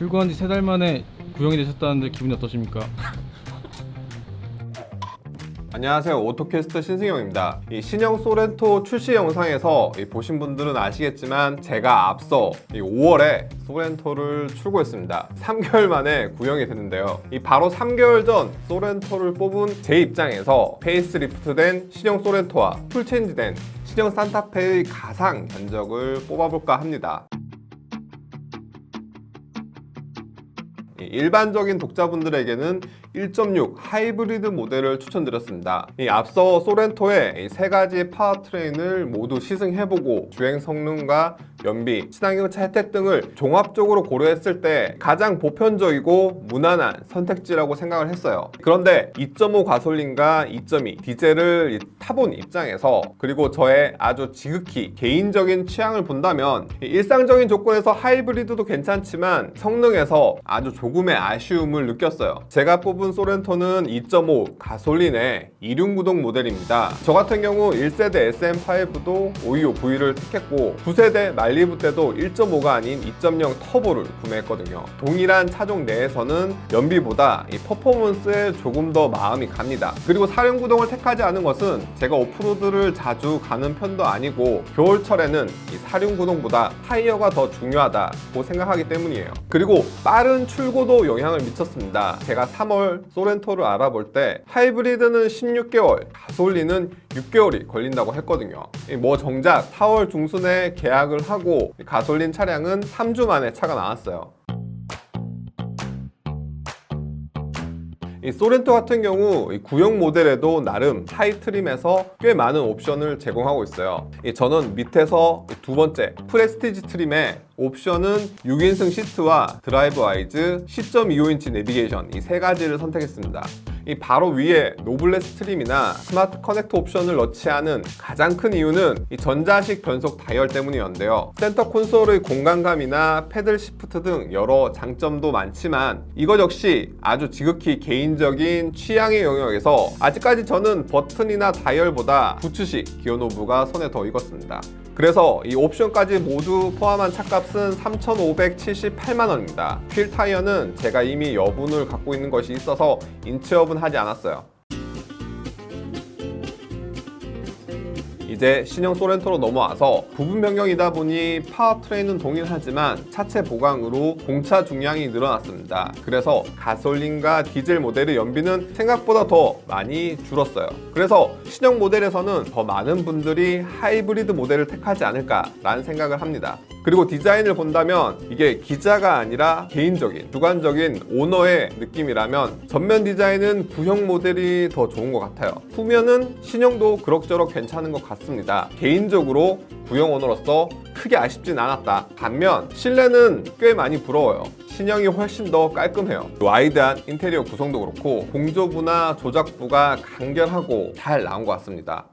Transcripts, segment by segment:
출고한 지 세 달 만에 구형이 되셨다는데 기분이 어떠십니까? 안녕하세요. 오토캐스트 신승영입니다. 이 신형 소렌토 출시 영상에서 이 보신 분들은 아시겠지만 제가 앞서 이 5월에 소렌토를 출고했습니다. 3개월 만에 구형이 됐는데요. 이 바로 3개월 전 소렌토를 뽑은 제 입장에서 페이스리프트된 신형 소렌토와 풀체인지된 신형 산타페의 가상 견적을 뽑아볼까 합니다 일반적인 독자분들에게는 1.6 하이브리드 모델을 추천드렸습니다. 이 앞서 소렌토의 이세 가지 파워트레인을 모두 시승해보고 주행 성능과 연비, 친환경차 혜택 등을 종합적으로 고려했을 때 가장 보편적이고 무난한 선택지라고 생각을 했어요. 그런데 2.5 가솔린과 2.2 디젤을 이 타본 입장에서 그리고 저의 아주 지극히 개인적인 취향을 본다면 이 일상적인 조건에서 하이브리드도 괜찮지만 성능에서 아주 조금의 아쉬움을 느꼈어요. 제가 뽑은 소렌토는 2.5 가솔린의 2륜구동 모델입니다. 저 같은 경우 1세대 SM5도 525V를 택했고 9세대 말리부 때도 1.5가 아닌 2.0 터보를 구매했거든요. 동일한 차종 내에서는 연비보다 이 퍼포먼스에 조금 더 마음이 갑니다. 그리고 사륜구동을 택하지 않은 것은 제가 오프로드를 자주 가는 편도 아니고 겨울철에는 이 사륜구동보다 타이어가 더 중요하다고 생각하기 때문이에요. 그리고 빠른 출고도 영향을 미쳤습니다. 제가 3월 소렌토를 알아볼 때 하이브리드는 16개월, 가솔린은 6개월이 걸린다고 했거든요. 이뭐 정작 4월 중순에 계약을 하고 가솔린 차량은 3주 만에 차가 나왔어요. 이 소렌토 같은 경우 이 구형 모델에도 나름 하이 트림에서 꽤 많은 옵션을 제공하고 있어요. 이 저는 밑에서 두 번째 프레스티지 트림에 옵션은 6인승 시트와 드라이브 와이즈, 10.25인치 내비게이션 이 세 가지를 선택했습니다. 이 바로 위에 노블레스 트림이나 스마트 커넥터 옵션을 넣지 않은 가장 큰 이유는 이 전자식 변속 다이얼 때문이었는데요. 센터 콘솔의 공간감이나 패들 시프트 등 여러 장점도 많지만 이것 역시 아주 지극히 개인적인 취향의 영역에서 아직까지 저는 버튼이나 다이얼보다 부츠식 기어 노브가 손에 더 익었습니다. 그래서 이 옵션까지 모두 포함한 차값은 3,578만 원입니다. 휠 타이어는 제가 이미 여분을 갖고 있는 것이 있어서 인체여분 하지 않았어요. 이제 신형 소렌토로 넘어와서 부분 변경이다 보니 파워트레인은 동일하지만 차체 보강으로 공차 중량이 늘어났습니다. 그래서 가솔린과 디젤 모델의 연비는 생각보다 더 많이 줄었어요. 그래서 신형 모델에서는 더 많은 분들이 하이브리드 모델을 택하지 않을까라는 생각을 합니다. 그리고 디자인을 본다면 이게 기자가 아니라 개인적인 주관적인 오너의 느낌이라면 전면 디자인은 구형 모델이 더 좋은 것 같아요. 후면은 신형도 그럭저럭 괜찮은 것 같습니다. 개인적으로 구형 오너로서 크게 아쉽진 않았다. 반면 실내는 꽤 많이 부러워요. 신형이 훨씬 더 깔끔해요. 와이드한 인테리어 구성도 그렇고 공조부나 조작부가 간결하고 잘 나온 것 같습니다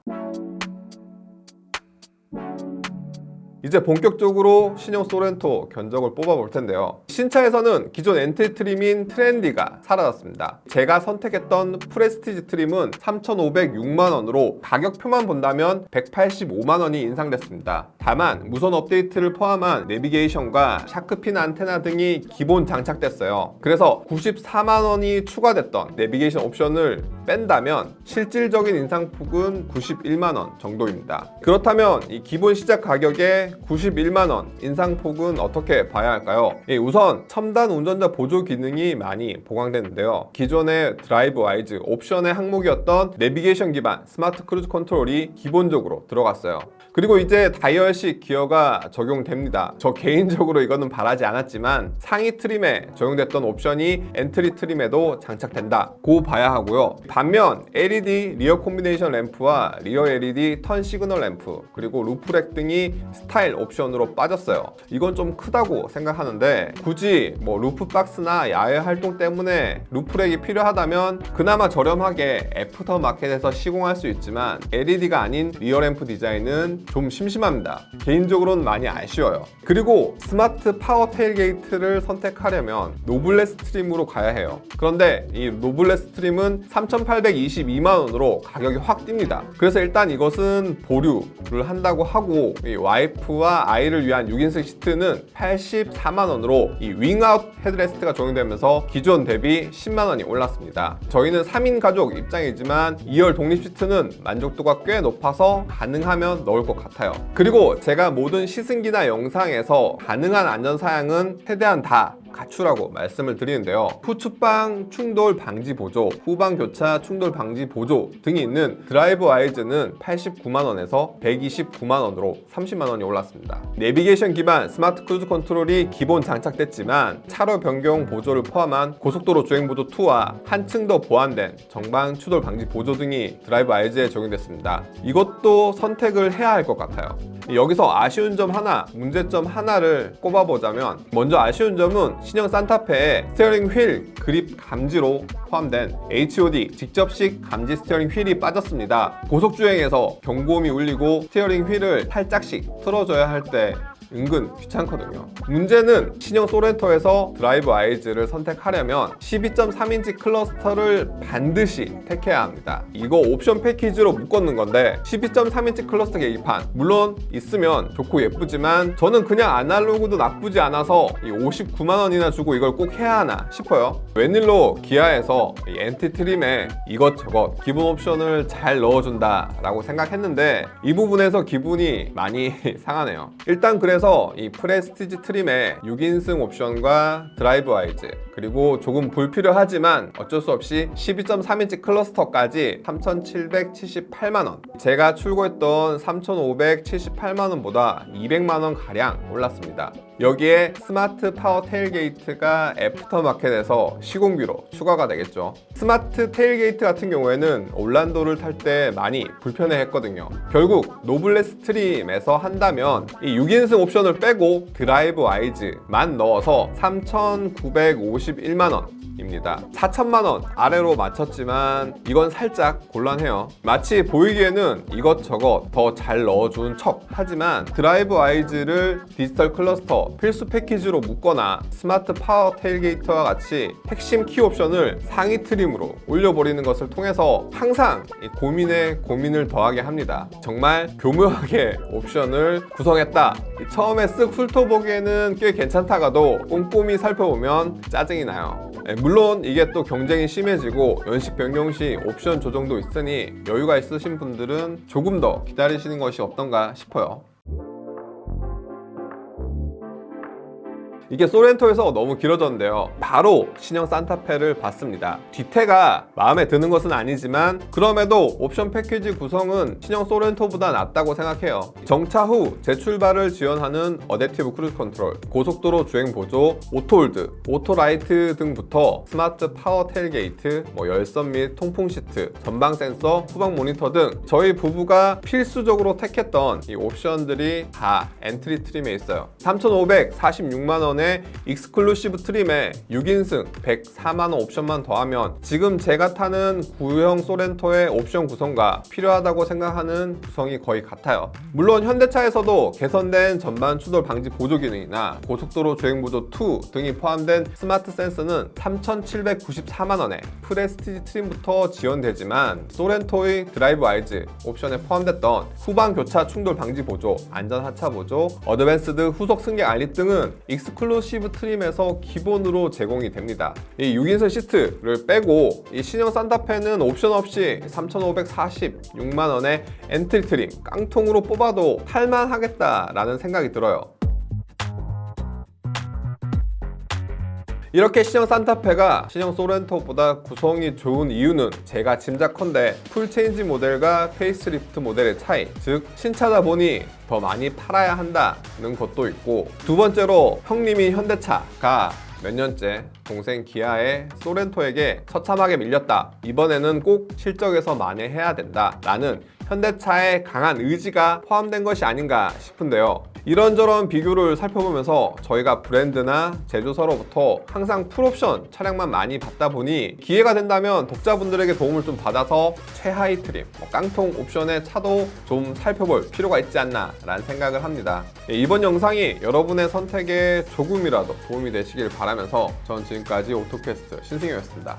이제 본격적으로 신형 소렌토 견적을 뽑아볼 텐데요. 신차에서는 기존 엔트 트림인 트렌디가 사라졌습니다. 제가 선택했던 프레스티지 트림은 3,506만 원으로 가격표만 본다면 185만 원이 인상됐습니다. 다만 무선 업데이트를 포함한 내비게이션과 샤크핀 안테나 등이 기본 장착됐어요. 그래서 94만 원이 추가됐던 내비게이션 옵션을 뺀다면 실질적인 인상폭은 91만 원 정도입니다. 그렇다면 이 기본 시작 가격에 91만 원 인상폭은 어떻게 봐야 할까요? 예, 우선 첨단 운전자 보조 기능이 많이 보강됐는데요. 기존의 드라이브 와이즈 옵션의 항목이었던 내비게이션 기반 스마트 크루즈 컨트롤이 기본적으로 들어갔어요. 그리고 이제 다이얼식 기어가 적용됩니다. 저 개인적으로 이거는 바라지 않았지만 상위 트림에 적용됐던 옵션이 엔트리 트림에도 장착된다. 고 봐야 하고요. 반면 LED 리어 콤비네이션 램프와 리어 LED 턴 시그널 램프 그리고 루프렉 등이 스타일 옵션으로 빠졌어요. 이건 좀 크다고 생각하는데 굳이 뭐 루프 박스나 야외 활동 때문에 루프렉이 필요하다면 그나마 저렴하게 애프터 마켓에서 시공할 수 있지만 LED가 아닌 리어 램프 디자인은 좀 심심합니다. 개인적으로는 많이 아쉬워요. 그리고 스마트 파워 테일게이트를 선택하려면 노블레 스트림으로 가야 해요. 그런데 이 노블레 스트림은 3,822만 원으로 가격이 확 뜁니다. 그래서 일단 이것은 보류를 한다고 하고 이 와이프와 아이를 위한 6인승 시트는 84만 원으로 이 윙아웃 헤드레스트가 적용되면서 기존 대비 10만 원이 올랐습니다. 저희는 3인 가족 입장이지만 2열 독립 시트는 만족도가 꽤 높아서 가능하면 넣을 것 같아요. 그리고 제가 모든 시승기나 영상에서 가능한 안전 사양은 최대한 다 갖추라고 말씀을 드리는데요. 후추방 충돌 방지 보조, 후방 교차 충돌 방지 보조 등이 있는 드라이브 와이즈는 89만 원에서 129만 원으로 30만 원이 올랐습니다. 내비게이션 기반 스마트 크루즈 컨트롤이 기본 장착됐지만 차로 변경 보조를 포함한 고속도로 주행 보조 2와 한층 더 보완된 정방 추돌 방지 보조 등이 드라이브 와이즈에 적용됐습니다. 이것도 선택을 해야 할 것 같아요. 여기서 아쉬운 점 하나, 문제점 하나를 꼽아보자면 먼저 아쉬운 점은 신형 산타페에 스티어링 휠 그립 감지로 포함된 HOD 직접식 감지 스티어링 휠이 빠졌습니다. 고속주행에서 경고음이 울리고 스티어링 휠을 살짝씩 틀어줘야 할때 은근 귀찮거든요. 문제는 신형 소렌토에서 드라이브 아이즈를 선택하려면 12.3인치 클러스터를 반드시 택해야 합니다. 이거 옵션 패키지로 묶었는 건데 12.3인치 클러스터 계기판 물론 있으면 좋고 예쁘지만 저는 그냥 아날로그도 나쁘지 않아서 이 59만 원 이나 주고 이걸 꼭 해야 하나 싶어요. 웬일로 기아에서 이 엔티 트림에 이것저것 기본 옵션을 잘 넣어준다 라고 생각했는데 이 부분에서 기분이 많이 상하네요. 일단 그래서 이 프레스티지 트림의 6인승 옵션과 드라이브 와이즈 그리고 조금 불필요하지만 어쩔 수 없이 12.3인치 클러스터까지 3,778만원. 제가 출고했던 3,578만원보다 200만원 가량 올랐습니다. 여기에 스마트 파워 테일게이트가 애프터마켓에서 시공비로 추가가 되겠죠. 스마트 테일게이트 같은 경우에는 올란도를 탈 때 많이 불편해 했거든요. 결국 노블레 스 트림에서 한다면 이 6인승 옵션을 빼고 드라이브 와이즈만 넣어서 3,951만 원 입니다. 4천만 원 아래로 맞췄지만 이건 살짝 곤란해요. 마치 보이기에는 이것저것 더 잘 넣어준 척 하지만 드라이브 아이즈를 디지털 클러스터 필수 패키지로 묶거나 스마트 파워 테일게이트와 같이 핵심 키 옵션을 상위 트림으로 올려버리는 것을 통해서 항상 이 고민에 고민을 더하게 합니다. 정말 교묘하게 옵션을 구성했다. 이 처음에 쓱 훑어보기에는 꽤 괜찮다가도 꼼꼼히 살펴보면 짜증이 나요. 예, 물론 이게 또 경쟁이 심해지고 연식 변경 시 옵션 조정도 있으니 여유가 있으신 분들은 조금 더 기다리시는 것이 어떤가 싶어요. 이게 소렌토에서 너무 길어졌는데요. 바로 신형 산타페를 봤습니다. 뒤태가 마음에 드는 것은 아니지만 그럼에도 옵션 패키지 구성은 신형 소렌토보다 낫다고 생각해요. 정차 후 재출발을 지원하는 어댑티브 크루즈 컨트롤, 고속도로 주행 보조, 오토홀드, 오토라이트 등부터 스마트 파워 텔게이트, 뭐 열선 및 통풍 시트, 전방 센서, 후방 모니터 등 저희 부부가 필수적으로 택했던 이 옵션들이 다 엔트리 트림에 있어요. 3,546만 원의 익스클루시브 트림에 6인승 104만 원 옵션만 더하면 지금 제가 타는 구형 소렌토의 옵션 구성과 필요하다고 생각하는 구성이 거의 같아요. 물론 현대차에서도 개선된 전반 추돌 방지 보조 기능이나 고속도로 주행 보조 2 등이 포함된 스마트 센서는 3,794만 원에 프레스티지 트림부터 지원되지만 소렌토의 드라이브 와이즈 옵션에 포함됐던 후방 교차 충돌 방지 보조, 안전 하차 보조, 어드밴스드 후속 승객 알립 등은 익스클 루시브 트림에서 기본으로 제공이 됩니다. 이 6인승 시트를 빼고 이 신형 산타페는 옵션 없이 3,546만 원의 엔트리 트림 깡통으로 뽑아도 탈만하겠다라는 생각이 들어요. 이렇게 신형 산타페가 신형 소렌토보다 구성이 좋은 이유는 제가 짐작컨대 풀체인지 모델과 페이스리프트 모델의 차이 즉 신차다 보니 더 많이 팔아야 한다는 것도 있고 두 번째로 형님이 현대차가 몇 년째 동생 기아의 소렌토에게 처참하게 밀렸다. 이번에는 꼭 실적에서 만회해야 된다. 라는 현대차의 강한 의지가 포함된 것이 아닌가 싶은데요. 이런저런 비교를 살펴보면서 저희가 브랜드나 제조사로부터 항상 풀옵션 차량만 많이 받다 보니 기회가 된다면 독자분들에게 도움을 좀 받아서 최하위 트림, 뭐 깡통 옵션의 차도 좀 살펴볼 필요가 있지 않나 라는 생각을 합니다. 예, 이번 영상이 여러분의 선택에 조금이라도 도움이 되시길 바라면서 전 지금까지 오토캐스트 신승엽이었습니다.